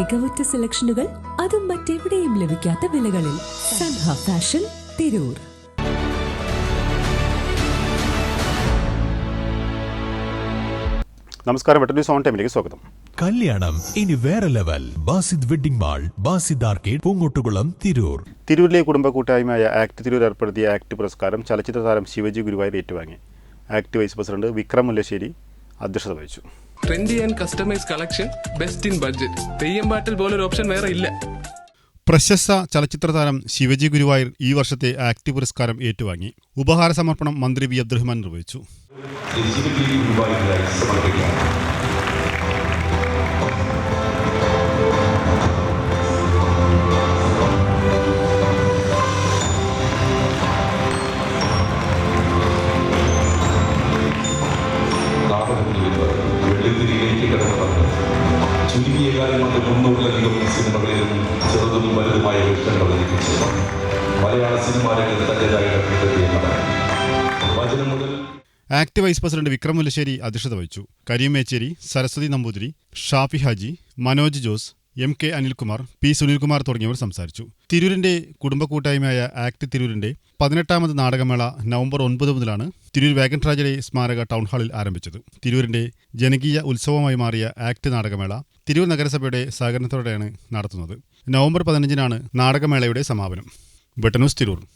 മികവുറ്റ സെലക്ഷനുകൾ അതും മറ്റെവിടെയും ലഭിക്കാത്ത വിലകളിൽ സൻഹ ഫാഷൻ തിരൂർ. നമസ്കാരം വെട്ടന്യൂസ് ഓൺ ടൈമിലേക്ക് സ്വാഗതം. കല്യാണം ഇനി വേറെ level. Basid wedding mall Basid arcade Poonkottukulam Tirur. തിരൂരിലെ കുടുംബ കൂട്ടായ്മയായ ആക്ട് തിരൂർ ഏർപ്പെടുത്തിയ ആക്ട് പുരസ്കാരം ചലച്ചിത്ര താരം ശിവജി ഗുരുവായൂർ ഏറ്റുവാങ്ങി. ACT vice president Vikram Mullassery അധ്യക്ഷത വഹിച്ചു. Trendy and customise collection best in budget Theyyam പാട്ടിൽ പോലൊരു ഓപ്ഷൻ വേറെ ഇല്ല. പ്രശസ്ത ചലച്ചിത്ര താരം ശിവജി ഗുരുവായൂർ ഈ വർഷത്തെ ആക്ടി പുരസ്കാരം ഏറ്റുവാങ്ങി. ഉപഹാര സമർപ്പണം മന്ത്രി വി. അബ്ദുറഹ്മാൻ നിർവഹിച്ചു. സമർപ്പിക്കാം. ചുരുങ്ങിയ കാലം കൊണ്ട് മുന്നൂറിലധികം സിനിമകളിലും ചെറുതും വലുതുമായ വേഷങ്ങൾ അവതരിപ്പിച്ചു മലയാള സിനിമാ രംഗത്ത് മുതൽ ACT vice president Vikram Mullassery അധ്യക്ഷത വഹിച്ചു. Kareem Mecheri Saraswathi Namboothiri Shafi Haji Manoj Jose M K Anilkumar P Sunilkumar തുടങ്ങിയവർ സംസാരിച്ചു. തിരൂരിന്റെ കുടുംബ കൂട്ടായ്മയായ ആക്ട് തിരൂരിന്റെ പതിനെട്ടാമത് നാടകമേള നവംബർ ഒൻപത് മുതലാണ് തിരൂർ വേഗൻ ട്രാജഡി സ്മാരക ടൗൺ ഹാളിൽ ആരംഭിച്ചത്. തിരൂരിന്റെ ജനകീയ ഉത്സവമായി മാറിയ ആക്ട് നാടകമേള തിരൂർ നഗരസഭയുടെ സഹകരണത്തോടെയാണ് നടത്തുന്നത്. നവംബർ പതിനഞ്ചിനാണ് നാടകമേളയുടെ സമാപനം. ബട്ടനൂസ് തിരൂർ.